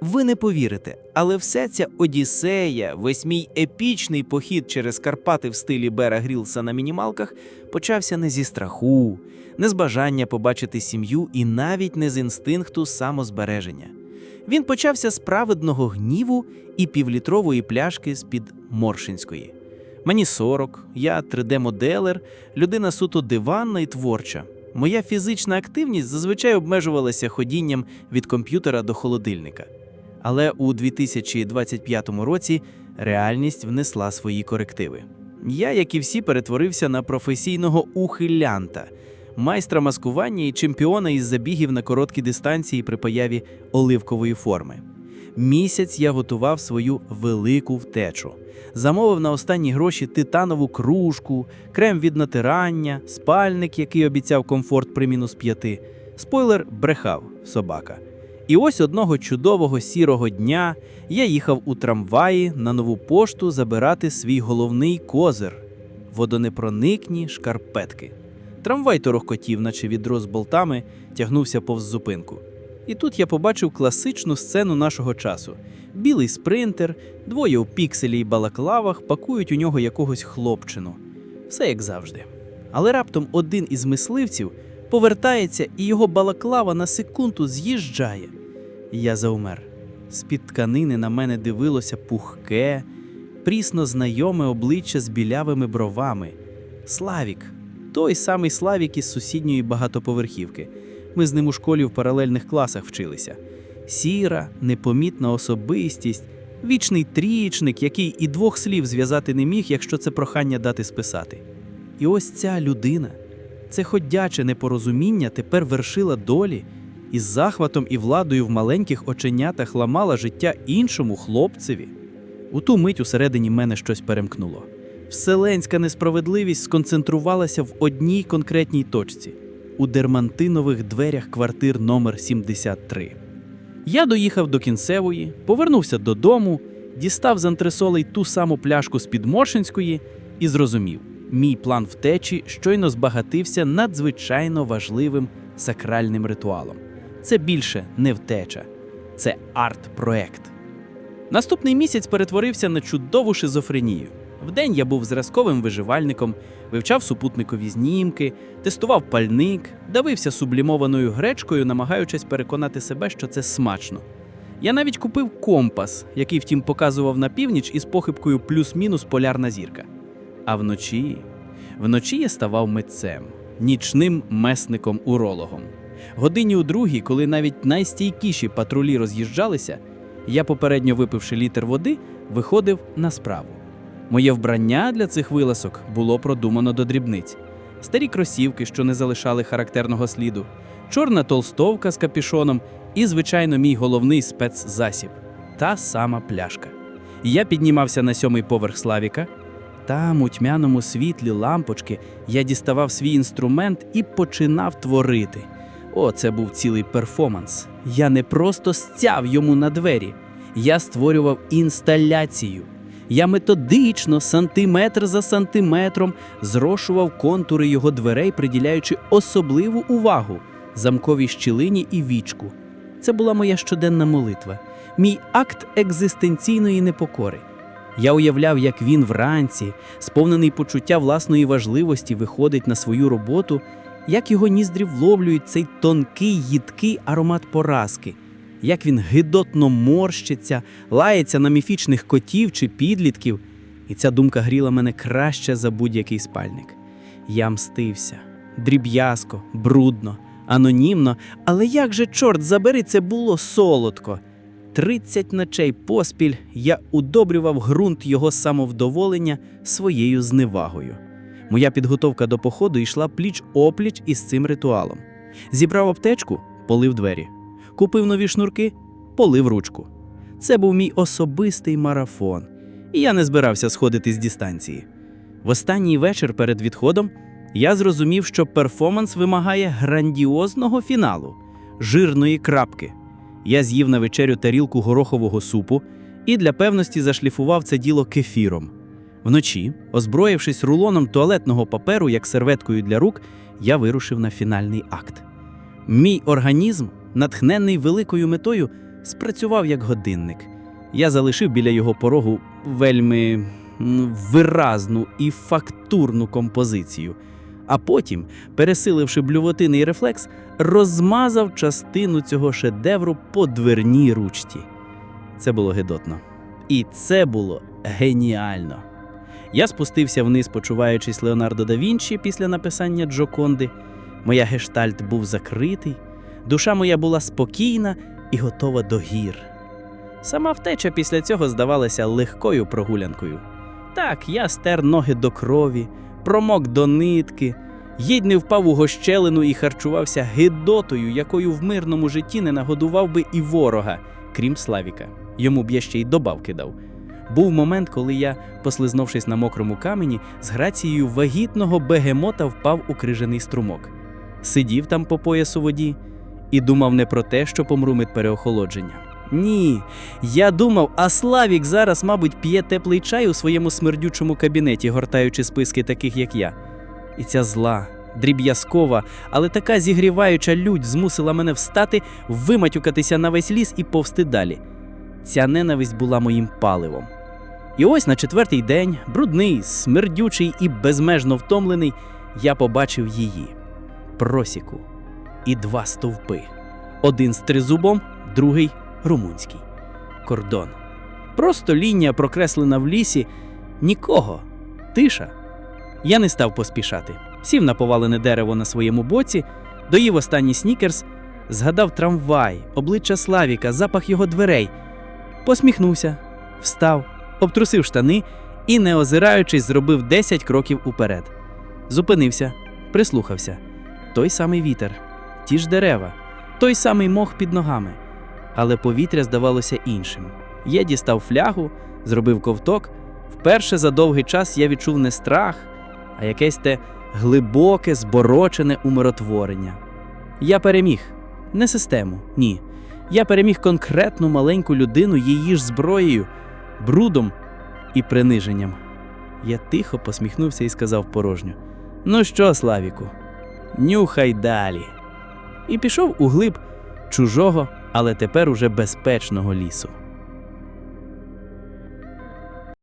Ви не повірите, але вся ця Одіссея, весь мій епічний похід через Карпати в стилі Бера Грілса на мінімалках почався не зі страху, не з бажання побачити сім'ю і навіть не з інстинкту самозбереження. Він почався з праведного гніву і півлітрової пляшки з-під Моршинської. Мені 40, я 3D-моделер, людина суто диванна і творча. Моя фізична активність зазвичай обмежувалася ходінням від комп'ютера до холодильника. Але у 2025 році реальність внесла свої корективи. Я, як і всі, перетворився на професійного ухилянта, майстра маскування і чемпіона із забігів на короткі дистанції при появі оливкової форми. Місяць я готував свою велику втечу. Замовив на останні гроші титанову кружку, крем від натирання, спальник, який обіцяв комфорт при мінус п'яти. Спойлер брехав собака. І ось одного чудового сірого дня я їхав у трамваї на нову пошту забирати свій головний козир водонепроникні шкарпетки. Трамвай торохкотів, наче відро з болтами, тягнувся повз зупинку. І тут я побачив класичну сцену нашого часу: білий спринтер, двоє у пікселі й балаклавах пакують у нього якогось хлопчину. Все як завжди. Але раптом один із мисливців повертається, і його балаклава на секунду з'їжджає. Я заумер. З-під тканини на мене дивилося пухке, прісно знайоме обличчя з білявими бровами. Славік, той самий Славік із сусідньої багатоповерхівки. Ми з ним у школі в паралельних класах вчилися. Сіра, непомітна особистість, вічний трічник, який і двох слів зв'язати не міг, якщо це прохання дати списати. І ось ця людина, це ходяче непорозуміння тепер вершила долі і з захватом і владою в маленьких оченятах ламала життя іншому хлопцеві. У ту мить усередині мене щось перемкнуло. Вселенська несправедливість сконцентрувалася в одній конкретній точці у дермантинових дверях квартир номер 73. Я доїхав до кінцевої, повернувся додому, дістав з антресолей ту саму пляшку з Підморшинської і зрозумів, мій план втечі щойно збагатився надзвичайно важливим сакральним ритуалом. Це більше не втеча, це арт-проект. Наступний місяць перетворився на чудову шизофренію. Вдень я був зразковим виживальником, вивчав супутникові знімки, тестував пальник, давився сублімованою гречкою, намагаючись переконати себе, що це смачно. Я навіть купив компас, який втім показував на північ із похибкою плюс-мінус полярна зірка. А вночі, вночі я ставав митцем, нічним месником-урологом. Годині у другій, коли навіть найстійкіші патрулі роз'їжджалися, я, попередньо випивши літр води, виходив на справу. Моє вбрання для цих виласок було продумано до дрібниць: старі кросівки, що не залишали характерного сліду, чорна толстовка з капішоном і, звичайно, мій головний спецзасіб та сама пляшка. Я піднімався на сьомий поверх Славіка. Там, у тьмяному світлі лампочки, я діставав свій інструмент і починав творити. О, це був цілий перформанс. Я не просто стяв йому на двері, я створював інсталяцію. Я методично, сантиметр за сантиметром, зрошував контури його дверей, приділяючи особливу увагу замковій щілині і вічку. Це була моя щоденна молитва, мій акт екзистенційної непокори. Я уявляв, як він вранці, сповнений почуття власної важливості, виходить на свою роботу, як його ніздрі вловлюють цей тонкий, їдкий аромат поразки, як він гидотно морщиться, лається на міфічних котів чи підлітків, і ця думка гріла мене краще за будь-який спальник. Я мстився дріб'язко, брудно, анонімно, але як же, чорт забери, це було солодко. Тридцять ночей поспіль я удобрював ґрунт його самовдоволення своєю зневагою. Моя підготовка до походу йшла пліч опліч із цим ритуалом. Зібрав аптечку, полив двері. Купив нові шнурки, полив ручку. Це був мій особистий марафон, і я не збирався сходити з дистанції. В останній вечір перед відходом я зрозумів, що перформанс вимагає грандіозного фіналу, жирної крапки. Я з'їв на вечерю тарілку горохового супу і для певності зашліфував це діло кефіром. Вночі, озброївшись рулоном туалетного паперу як серветкою для рук, я вирушив на фінальний акт. Мій організм, натхнений великою метою, спрацював як годинник. Я залишив біля його порогу вельми виразну і фактурну композицію, а потім, пересиливши блювотинний рефлекс, розмазав частину цього шедевру по дверній ручці. Це було гидотно. І це було геніально. Я спустився вниз, почуваючись Леонардо да Вінчі після написання Джоконди. Моя гештальт був закритий, душа моя була спокійна і готова до гір. Сама втеча після цього здавалася легкою прогулянкою. Так, я стер ноги до крові, промок до нитки, їдь не впав у гощелину і харчувався гидотою, якою в мирному житті не нагодував би і ворога, крім Славіка. Йому б я ще й добавки дав. Був момент, коли я, послизнувшись на мокрому камені, з грацією вагітного бегемота впав у крижаний струмок. Сидів там по пояс у воді і думав не про те, що помру від переохолодження. Ні, я думав, а Славік зараз, мабуть, п'є теплий чай у своєму смердючому кабінеті, гортаючи списки таких, як я. І ця зла, дріб'язкова, але така зігріваюча лють змусила мене встати, виматюкатися на весь ліс і повсти далі. Ця ненависть була моїм паливом. І ось на четвертий день, брудний, смердючий і безмежно втомлений, я побачив її просіку і два стовпи. Один з тризубом, другий румунський. Кордон. Просто лінія прокреслена в лісі. Нікого. Тиша. Я не став поспішати. Сів на повалене дерево на своєму боці, доїв останній снікерс, згадав трамвай, обличчя Славіка, запах його дверей. Посміхнувся, встав, обтрусив штани і, не озираючись, зробив 10 кроків уперед. Зупинився, прислухався. Той самий вітер, ті ж дерева, той самий мох під ногами. Але повітря здавалося іншим. Я дістав флягу, зробив ковток. Вперше за довгий час я відчув не страх, а якесь те глибоке, зборочене умиротворення. Я переміг не систему, ні. Я переміг конкретну маленьку людину її ж зброєю, брудом і приниженням. Я тихо посміхнувся і сказав порожньо: Ну що, Славіку, нюхай далі. І пішов у глиб чужого, але тепер уже безпечного лісу.